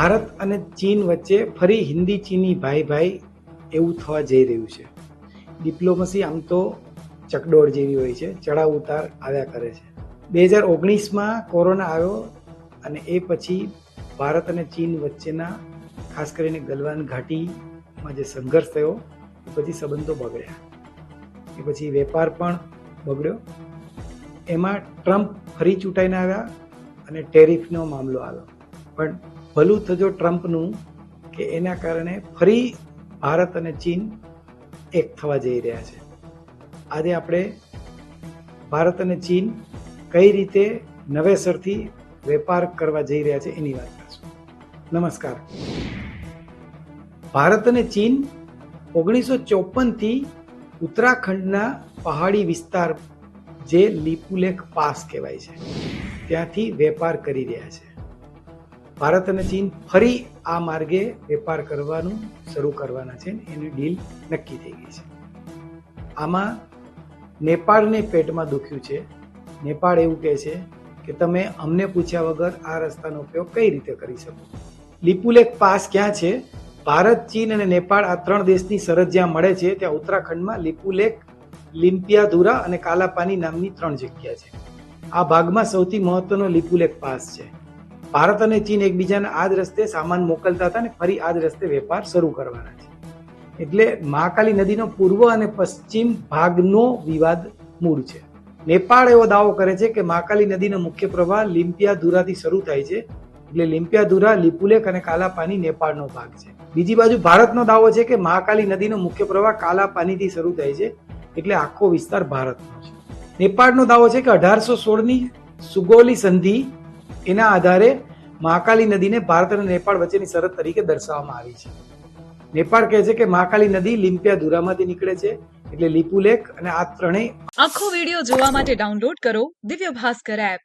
ભારત અને ચીન વચ્ચે ફરી હિન્દી ચીની ભાઈ ભાઈ એવું થવા જઈ રહ્યું છે. ડિપ્લોમસી આમ તો ચકડોળ જેવી હોય છે. ચડાવ ઉતાર આવ્યા કરે છે. બે હજાર ઓગણીસમાં કોરોના આવ્યો અને એ પછી ભારત અને ચીન વચ્ચેના ખાસ કરીને ગલવાન ઘાટીમાં જે સંઘર્ષ થયો, એ પછી સંબંધો બગડ્યા. એ પછી વેપાર પણ બગડ્યો. એમાં ટ્રમ્પ ફરી ચૂંટાઈને આવ્યા અને ટેરિફનો મામલો આવ્યો. પણ ભલું થજો ટ્રમ્પનું કે એના કારણે ફરી ભારત અને ચીન એક થવા જઈ રહ્યા છે. આજે આપણે ભારત અને ચીન કઈ રીતે નવેસરથી વેપાર કરવા જઈ રહ્યા છે એની વાત કરશું. નમસ્કાર. ભારત અને ચીન ઓગણીસો ચોપનથી ઉત્તરાખંડના પહાડી વિસ્તાર જે લીપુલેખ પાસ કહેવાય છે. ત્યાંથી વેપાર કરી રહ્યા છે. ભારત અને ચીન ફરી આ માર્ગે વેપાર કરવાનું શરૂ કરવાના છે એની ડીલ નક્કી થઈ ગઈ છે. આમાં નેપાળને પેટમાં દુખ્યું છે. નેપાળ એવું કહે છે કે તમે અમને પૂછ્યા વગર આ રસ્તાનો ઉપયોગ કઈ રીતે કરી શકો? લિપુલેખ પાસ ક્યાં છે? ભારત, ચીન અને નેપાળ આ ત્રણ દેશની સરહદ જ્યાં મળે છે ત્યાં ઉત્તરાખંડમાં લિપુલેખ લિમ્પિયાધુરા અને કાલાપાની નામની ત્રણ જગ્યા છે. આ ભાગમાં સૌથી મહત્વનો લિપુલેખ પાસ છે. ભારત અને ચીન એકબીજાને આ જ રસ્તે સામાન મોકલતા હતા અને ફરી આ જ રસ્તે વેપાર શરૂ કરવાના છે. એટલે મહાકાલી નદીનો પૂર્વ અને પશ્ચિમ ભાગનો વિવાદ મૂળ છે. નેપાળ એવો દાવો કરે છે કે મહાકાલી નદીનો મુખ્ય પ્રવાહ લિમ્પિયાધુરાથી શરૂ થાય છે. એટલે લિમ્પિયાધુરા, લિપુલેખ અને કાલાપાની નેપાળનો ભાગ છે. બીજી બાજુ ભારતનો દાવો છે કે મહાકાલી નદીનો મુખ્ય પ્રવાહ કાલાપાનીથી શરૂ થાય છે. એટલે આખો વિસ્તાર ભારતનો છે. નેપાળનો દાવો છે કે અઢારસો સોળની સુગોલી સંધિ એના આધારે મહાકાલી નદીને ભારત અને નેપાળ વચ્ચેની સરહદ તરીકે દર્શાવવામાં આવી છે. નેપાળ કહે છે કે મહાકાલી નદી લિમ્પિયા ધુરામાંથી નીકળે છે એટલે લિપુલેખ અને આ ત્રણેય આખો વીડિયો જોવા માટે ડાઉનલોડ કરો દિવ્ય ભાસ્કર એપ